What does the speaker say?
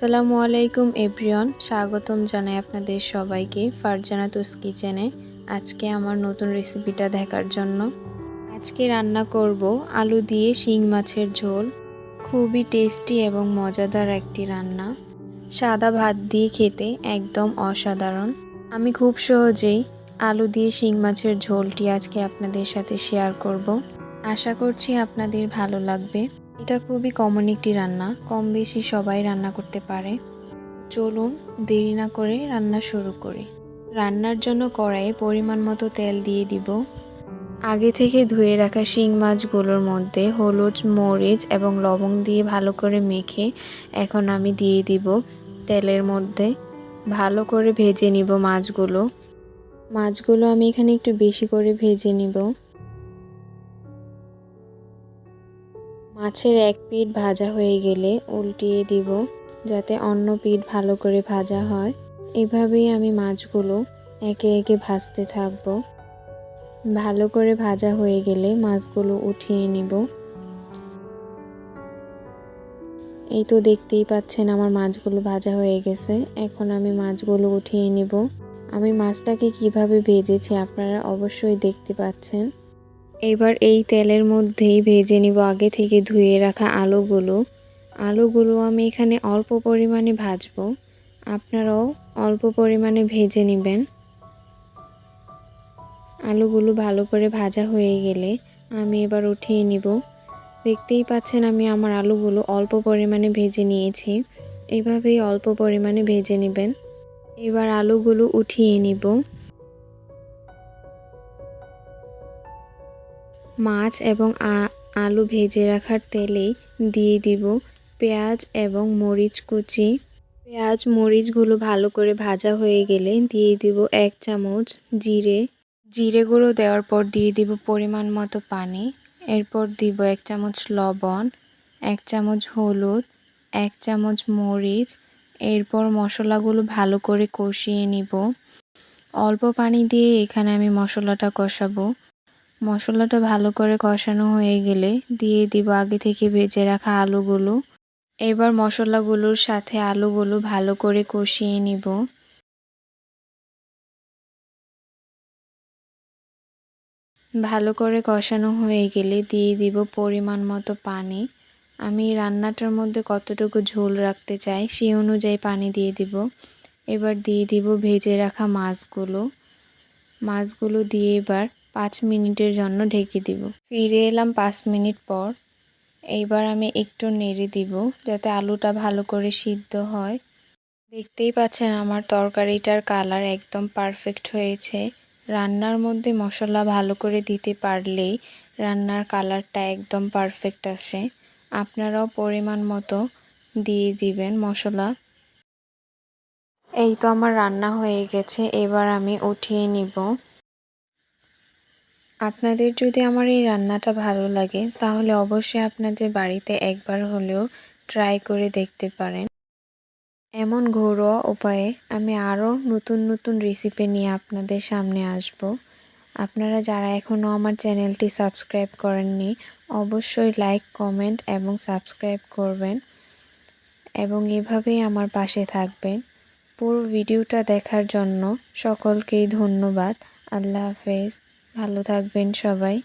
আসসালামু আলাইকুম এভরিওয়ান, স্বাগতম জানাই আপনাদের সবাইকে ফারজানা তুস কিচেনে। আজকে আমার নতুন রেসিপিটা দেখার জন্য। আজকে রান্না করব আলু দিয়ে শিং মাছের ঝোল। খুবই টেস্টি এবং মজাদার একটি রান্না। সাদা ভাত দিয়ে খেতে একদম অসাধারণ। আমি খুব সহজেই আলু দিয়ে শিং মাছের ঝোলটি আজকে আপনাদের সাথে শেয়ার করব। আশা করছি আপনাদের ভালো লাগবে। এটা খুবই কমন একটি রান্না, কম বেশি সবাই রান্না করতে পারে। চলুন দেরি না করে রান্না শুরু করি। রান্নার জন্য কড়াইয়ে পরিমাণ মতো তেল দিয়ে দিব। আগে থেকে ধুয়ে রাখা শিং মাছগুলোর মধ্যে হলুদ, মরিচ এবং লবণ দিয়ে ভালো করে মেখে এখন আমি দিয়ে দিব তেলের মধ্যে। ভালো করে ভেজে নিব মাছগুলো। মাছগুলো আমি এখানে একটু বেশি করে ভেজে নিব। মাছের এক পিঠ ভাজা হয়ে গেলে উল্টিয়ে দিব যাতে অন্য পিঠ ভালো করে ভাজা হয়। এভাবেই আমি মাছগুলো একে একে ভাজতে থাকব। ভালো করে ভাজা হয়ে গেলে মাছগুলো উঠিয়ে নিব। এই তো দেখতেই পাচ্ছেন আমার মাছগুলো ভাজা হয়ে গেছে। এখন আমি মাছগুলো উঠিয়ে নিব। আমি মাছটাকে কীভাবে ভেজেছি আপনারা অবশ্যই দেখতে পাচ্ছেন। এবার এই তেলের মধ্যেই ভেজে নিব আগে থেকে ধুয়ে রাখা আলুগুলো। আলুগুলো আমি এখানে অল্প পরিমাণে ভাজব। আপনারাও অল্প পরিমাণে ভেজে নেবেন। আলুগুলো ভালো করে ভাজা হয়ে গেলে আমি এবার উঠিয়ে নিব। দেখতেই পাচ্ছেন আমি আমার আলুগুলো অল্প পরিমাণে ভেজে নিয়েছি। এভাবেই অল্প পরিমাণে ভেজে নেবেন। এবার আলুগুলো উঠিয়ে নিব। মাছ এবং আলু ভেজে রাখার তেলেই দিয়ে দিব পেঁয়াজ এবং মরিচ কুচি। পেঁয়াজ, মরিচগুলো ভালো করে ভাজা হয়ে গেলে দিয়ে দিব এক চামচ জিরে। জিরে গুঁড়ো দেওয়ার পর দিয়ে দিব পরিমাণ মতো পানি। এরপর দিব এক চামচ লবণ, এক চামচ হলুদ, এক চামচ মরিচ। এরপর মশলাগুলো ভালো করে কষিয়ে নিব। অল্প পানি দিয়ে এখানে আমি মশলাটা কষাবো। মশলাটা ভালো করে কষানো হয়ে গেলে দিয়ে দিব আগে থেকে ভেজে রাখা আলুগুলো। এবার মশলাগুলোর সাথে আলুগুলো ভালো করে কষিয়ে নিব। ভালো করে কষানো হয়ে গেলে দিয়ে দিব পরিমাণ মতো পানি। আমি রান্নাটার মধ্যে কতটুকু ঝোল রাখতে চাই সেই অনুযায়ী পানি দিয়ে দিব। এবার দিয়ে দিব ভেজে রাখা মাছগুলো। মাছগুলো দিয়ে এবার পাঁচ মিনিটের জন্য ঢেকে দিব। ফিরে এলাম পাঁচ মিনিট পর। এইবার আমি একটু নেড়ে দিব যাতে আলুটা ভালো করে সিদ্ধ হয়। দেখতেই পাচ্ছেন আমার তরকারিটার কালার একদম পারফেক্ট হয়েছে। রান্নার মধ্যে মশলা ভালো করে দিতে পারলেই রান্নার কালারটা একদম পারফেক্ট আসে। আপনারাও পরিমাণ মতো দিয়ে দিবেন মশলা। এই তো আমার রান্না হয়ে গেছে। এবার আমি উঠিয়ে নিব। আপনাদের যদি আমার এই রান্নাটা ভালো লাগে, তাহলে অবশ্যই আপনাদের বাড়িতে একবার হলেও ট্রাই করে দেখতে পারেন। এমন ঘরোয়া উপায়ে আমি আরও নতুন নতুন রেসিপি নিয়ে আপনাদের সামনে আসব। আপনারা যারা এখনও আমার চ্যানেলটি সাবস্ক্রাইব করেননি, অবশ্যই লাইক কমেন্ট এবং সাবস্ক্রাইব করবেন এবং এভাবেই আমার পাশে থাকবেন। পুরো ভিডিওটা দেখার জন্য সকলকেই ধন্যবাদ। আল্লাহ হাফেজ। ভালো থাকবেন সবাই।